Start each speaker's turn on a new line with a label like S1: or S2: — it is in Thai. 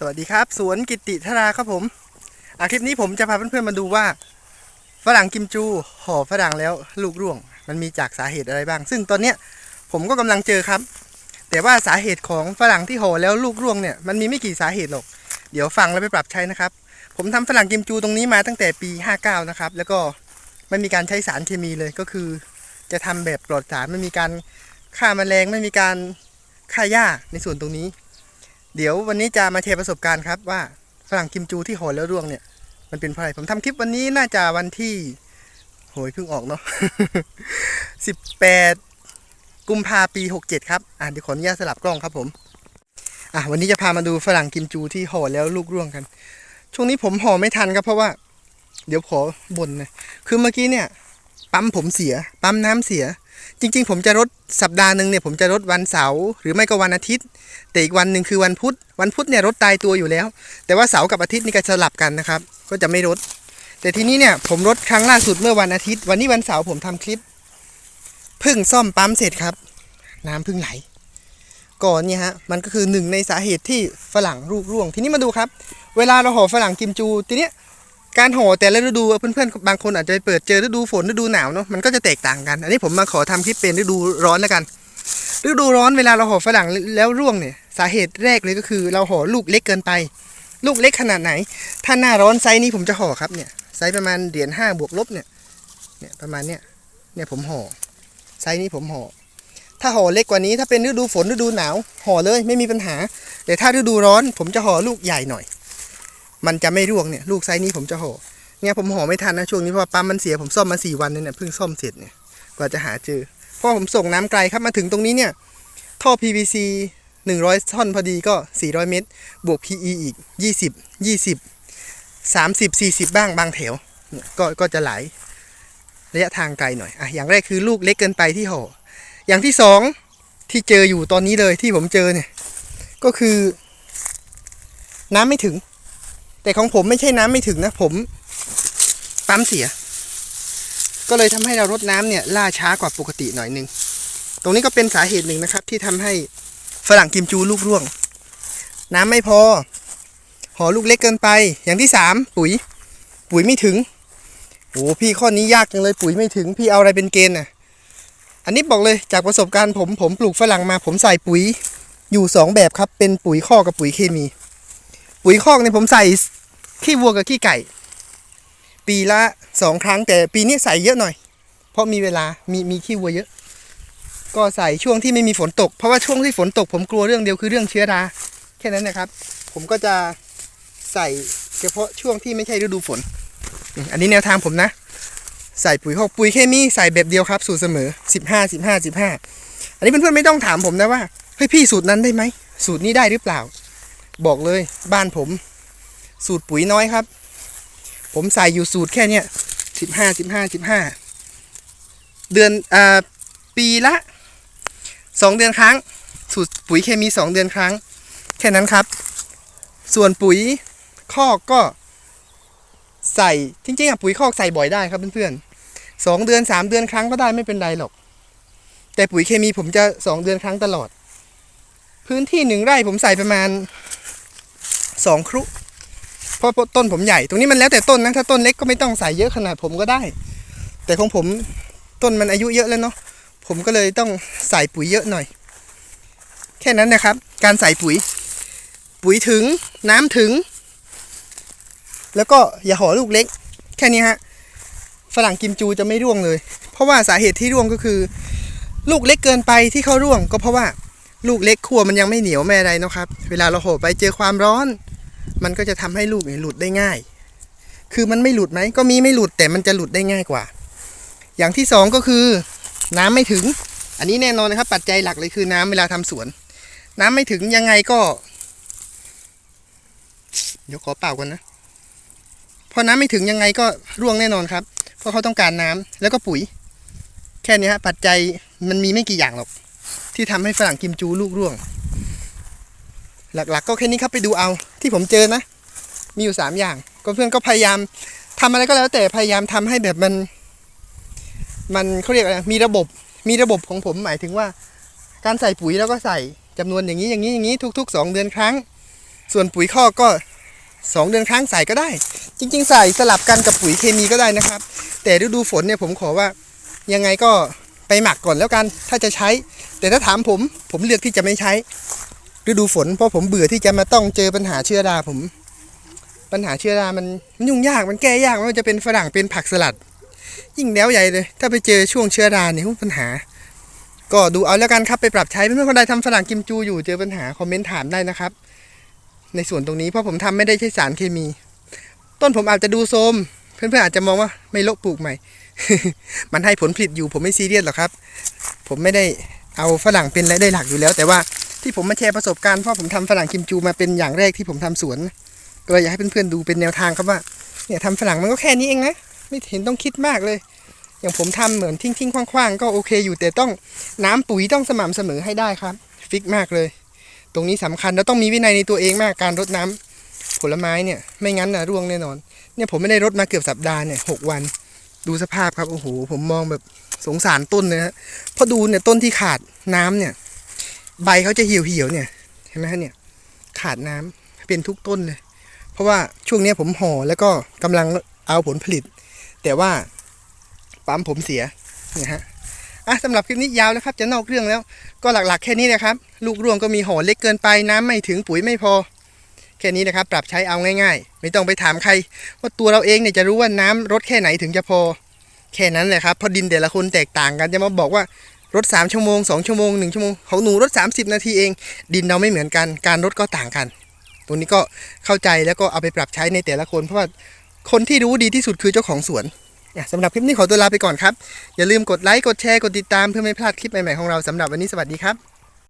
S1: สวัสดีครับ สวนกิติธราครับผมอาคลิปนี้ผมจะพาเพื่อนๆมาดูว่า ฝรั่งกิมจูห่อฝรั่งแล้วลูกร่วง มันมีจากสาเหตุอะไรบ้าง ซึ่งตอนเนี้ยผมก็กำลังเจอครับ แต่ว่าสาเหตุของฝรั่งที่ห่อแล้วลูกร่วงเนี่ยมันมีไม่กี่สาเหตุหรอก เดี๋ยวฟังแล้วไปปรับใช้นะครับ ผมทำฝรั่งกิมจูตรงนี้มาตั้งแต่ปี 59 นะครับ แล้วก็ไม่มีการใช้สารเคมีเลยก็คือ จะทำแบบปลอดสารไม่มีการฆ่าแมลงไม่มีการฆ่าหญ้าในส่วนตรงนี้ เดี๋ยววันนี้จะมาแชร์ประสบการณ์ครับว่าฝรั่งกิมจูที่ห่อแล้วร่วงเนี่ย มันเป็นเพราะอะไร ผมทำคลิปวันนี้น่าจะวันที่โหยเพิ่งออกเนาะ18กุมภาปี67ครับ อะเดี๋ยวขออนุญาตสลับกล้องครับผม อะวันนี้จะพามาดูฝรั่งกิมจูที่ห่อแล้วลูกร่วงกัน ช่วงนี้ผมห่อไม่ทันครับเพราะว่า เดี๋ยวขอบ่นนะคือเมื่อกี้เนี่ย ปั๊มผมเสีย ปั๊มน้ำเสีย จริง ๆ ผมจะรดสัปดาห์หนึ่งเนี่ยผมจะรดวันเสาร์หรือไม่ก็วันอาทิตย์ แต่อีกวันหนึ่งคือวันพุธวันพุธเนี่ยรถตายตัวอยู่แล้ว แต่ว่าเสาร์กับอาทิตย์นี่ก็สลับกันนะครับ ก็จะไม่รถแต่ทีนี้เนี่ยผมรถครั้งล่าสุดเมื่อวันอาทิตย์ วันนี้วันเสาร์ผมทำคลิปพิ่งซ่อมปั๊มเสร็จครับ น้ำเพิ่งไหลก่อนเนี่ยฮะมันก็คือหนึ่งในสาเหตุที่ฝรั่งลูกร่วง ทีนี้มาดูครับ เวลาเราห่อฝรั่งกิมจู ทีเนี้ย การห่อแต่ละฤดูเพื่อนๆบางคนอาจจะไปเปิดเจอฤดูฝนฤดูหนาวเนาะมันก็จะแตกต่างกัน อันนี้ผมมาขอทำคลิปเป็นฤดูร้อนแล้วกัน ฤดูร้อนเวลาเราห่อฝรั่งแล้วร่วงเนี่ยสาเหตุแรกเลยก็คือ เราห่อลูกเล็กเกินไป ลูกเล็กขนาดไหน ถ้าหน้าร้อนไซส์นี้ผมจะห่อครับเนี่ยไซส์ประมาณเหรียญห้าบวกลบเนี่ยเนี่ยประมาณเนี้ยเนี่ยผมห่อไซส์นี้ผมห่อถ้าห่อเล็กกว่านี้ถ้าเป็นฤดูฝนฤดูหนาวห่อเลยไม่มีปัญหา แต่ถ้าฤดูร้อนผมจะห่อลูกใหญ่หน่อย มันจะไม่ร่วงเนี่ยลูกไซส์นี้ผมจะห่อเนี่ยผมห่อไม่ทันนะช่วงนี้เพราะปั๊มมันเสียผมซ่อมมาสี่วันเนี่ยเพิ่งซ่อมเสร็จเนี่ยกว่าจะหาเจอเพราะผมส่งน้ำไกลครับมาถึงตรงนี้เนี่ยท่อ PVC 100ท่อนพอดีก็ 400 เมตร บวก PE อีก 20 20 30 40 บ้างบางแถวเนี่ยก็ก็จะไหลระยะทางไกลหน่อยอะอย่างแรกคือลูกเล็กเกินไปที่ห่ออย่างที่สองที่เจออยู่ตอนนี้เลยที่ผมเจอเนี่ย ก็คือ น้ำไม่ถึง แต่ของผมไม่ใช่น้ำไม่ถึงนะ ผมปั๊มเสีย ก็เลยทำให้เรารดน้ำเนี่ยล่าช้ากว่าปกติหน่อยนึง ตรงนี้ก็เป็นสาเหตุหนึ่งนะครับ ที่ทำให้ฝรั่งกิมจูลูกร่วง น้ำไม่พอห่อลูกเล็กเกินไป อย่างที่สามปุ๋ย ปุ๋ยไม่ถึงโอ้พี่ข้อนี้ยากจังเลยปุ๋ยไม่ถึง พี่เอาอะไรเป็นเกณฑ์น่ะ อันนี้บอกเลยจากประสบการณ์ผมผมปลูกฝรั่งมาผมใส่ปุ๋ยอยู่สองแบบครับ เป็นปุ๋ยคอกกับปุ๋ยเคมี ปุ๋ยคอกเนี่ยผมใส่ ขี้วัวกับขี้ไก่ ปีละสองครั้งแต่ปีนี้ใส่เยอะหน่อย เพราะมีเวลามีมีขี้วัวเยอะ ก็ใส่ช่วงที่ไม่มีฝนตก เพราะว่าช่วงที่ฝนตกผมกลัวเรื่องเดียวคือเรื่องเชื้อราแค่นั้นนะครับ ผมก็จะใส่เฉพาะช่วงที่ไม่ใช่ฤดูฝน อันนี้แนวทางผมนะ ใส่ปุ๋ยคอกปุ๋ยเคมีใส่แบบเดียวครับ สูตรเสมอ 15 15 15 อันนี้เพื่อนๆไม่ต้องถามผมนะว่าเฮ้ยพี่สูตรนั้นได้ไหมสูตรนี้ได้หรือเปล่า บอกเลยบ้านผม สูตรปุ๋ยน้อยครับ ผมใส่อยู่สูตรแค่เนี้ย15 15 15เดือนอ่าปีละสองเดือนครั้ง สูตรปุ๋ยเคมีสองเดือนครั้ง แค่นั้นครับ ส่วนปุ๋ยคอกก็ใส่จริงๆอะปุ๋ยคอกใส่บ่อยได้ครับเพื่อนๆสองเดือนสามเดือนครั้งก็ได้ไม่เป็นไรหรอก แต่ปุ๋ยเคมีผมจะสองเดือนครั้งตลอด พื้นที่หนึ่งไร่ผมใส่ประมาณสองครุ เพราะต้นผมใหญ่ ตรงนี้มันแล้วแต่ต้นนะถ้าต้นเล็กก็ไม่ต้องใส่เยอะขนาดผมก็ได้ แต่ของผมต้นมันอายุเยอะแล้วเนาะผมก็เลยต้องใส่ปุ๋ยเยอะหน่อย แค่นั้นนะครับ การใส่ปุ๋ย ปุ๋ยถึงน้ำถึง แล้วก็อย่าห่อลูกเล็ก แค่นี้ฮะฝรั่งกิมจูจะไม่ร่วงเลย เพราะว่าสาเหตุที่ร่วงก็คือ ลูกเล็กเกินไปที่เขาร่วง ก็เพราะว่าลูกเล็กขัวมันยังไม่เหนียวไม่อะไรนะครับ เวลาเราห่อไปเจอความร้อน มันก็จะทำให้ลูกเนี่ยหลุดได้ง่าย คือมันไม่หลุดไหมก็มีไม่หลุดแต่มันจะหลุดได้ง่ายกว่า อย่างที่สองก็คือ น้ำไม่ถึง อันนี้แน่นอนนะครับ ปัจจัยหลักเลยคือน้ำเวลาทำสวน น้ำไม่ถึงยังไงก็เดี๋ยวขอเป่ากันนะพอน้ำไม่ถึงยังไงก็ร่วงแน่นอนครับ เพราะเขาต้องการน้ำแล้วก็ปุ๋ย แค่นี้ฮะปัจจัยมันมีไม่กี่อย่างหรอก ที่ทำให้ฝรั่งกิมจูลูกร่วง หลักๆ ก็แค่นี้ครับไปดูเอาที่ผมเจอนะ มีอยู่สามอย่าง ก็เพื่อนก็พยายามทำอะไรก็แล้ว แต่พยายามทำให้แบบมัน มันเขาเรียกอะไรมีระบบมีระบบของผมหมายถึงว่า การใส่ปุ๋ยแล้วก็ใส่จำนวนอย่างนี้อย่างนี้อย่างนี้ทุก ๆ 2 เดือนครั้ง ส่วนปุ๋ยคอก็สองเดือนครั้งใส่ก็ได้ จริง ๆ ใส่สลับกันกับปุ๋ยเคมีก็ได้นะครับ แต่ฤดูฝนเนี่ยผมขอว่ายังไงก็ไปหมักก่อนแล้วกัน ถ้าจะใช้ แต่ถ้าถามผม ผมเลือกที่จะไม่ใช้ ฤดูฝนเพราะผมเบื่อที่จะมาต้องเจอปัญหาเชื้อราผม ปัญหาเชื้อรามันมันยุ่งยากมันแก้ยากไม่ว่าจะเป็นฝรั่งเป็นผักสลัด ยิ่งแล้วใหญ่เลย ถ้าไปเจอช่วงเชื้อราเนี่ยปัญหา ก็ดูเอาแล้วกันครับไปปรับใช้เพื่อนๆคนใดทำฝรั่งกิมจูอยู่เจอปัญหาคอมเมนต์ถามได้นะครับ ในส่วนตรงนี้เพราะผมทำไม่ได้ใช้สารเคมี ต้นผมอาจจะดูโทมเพื่อนๆอาจจะมองว่าไม่ละปลูกใหม่ มันให้ผลผลิตอยู่ผมไม่ซีเรียสหรอกครับ ผมไม่ได้เอาฝรั่งเป็นรายได้หลักอยู่แล้ว แต่ว่า ที่ผมมาแชร์ประสบการณ์เพราะผมทำฝรั่งกิมจูมาเป็นอย่างแรกที่ผมทำสวนก็เลยอยากให้เพื่อนๆดูเป็นแนวทางครับว่าเนี่ยทำฝรั่งมันก็แค่นี้เองนะไม่เห็นต้องคิดมากเลย อย่างผมทำเหมือนทิ้งๆคว้างๆ ก็โอเคอยู่แต่ต้องน้ำปุ๋ยต้องสม่ำเสมอให้ได้ครับ ฟิกมากเลย ตรงนี้สำคัญแล้วต้องมีวินัยในตัวเองมากการรดน้ำผลไม้เนี่ยไม่งั้นนะร่วงแน่นอน เนี่ยผมไม่ได้รดมาเกือบสัปดาห์เนี่ยหกวัน ดูสภาพครับโอ้โหผมมองแบบสงสารต้นเลยฮะเพราะดูเนี่ยต้นที่ขาดน้ำเนี่ย ใบเขาจะเหี่ยวเหี่ยวๆเนี่ยเห็นไหมฮะเนี่ยขาดน้ำเป็นทุกต้นเลย เพราะว่าช่วงนี้ผมห่อแล้วก็กำลังเอาผลผลิต แต่ว่าปั๊มผมเสียเนี่ยฮะอะสำหรับคลิปนี้ยาวแล้วครับ จะนอกเรื่องแล้ว ก็หลักๆ แค่นี้นะครับ ลูกร่วงก็มีห่อเล็กเกินไปน้ำไม่ถึงปุ๋ยไม่พอ แค่นี้นะครับ ปรับใช้เอาง่ายๆ ไม่ต้องไปถามใคร ว่าตัวเราเองเนี่ยจะรู้ว่าน้ำรดแค่ไหนถึงจะพอ แค่นั้นแหละครับเพราะดินแต่ละคนแตกต่างกันจะมาบอกว่า รถ 3 ชั่วโมง 2 ชั่วโมง 1 ชั่วโมงของหนูรถ 30 นาทีเอง ดินเราไม่เหมือนกัน การรถก็ต่างกัน ตรงนี้ก็เข้าใจแล้วก็เอาไปปรับใช้ในแต่ละคน เพราะว่าคนที่รู้ดีที่สุดคือเจ้าของสวนสำหรับคลิปนี้ขอตัวลาไปก่อนครับ อย่าลืมกดไลค์ กดแชร์ กดติดตามเพื่อไม่พลาดคลิปใหม่ๆของเราสำหรับวันนี้สวัสดีครับ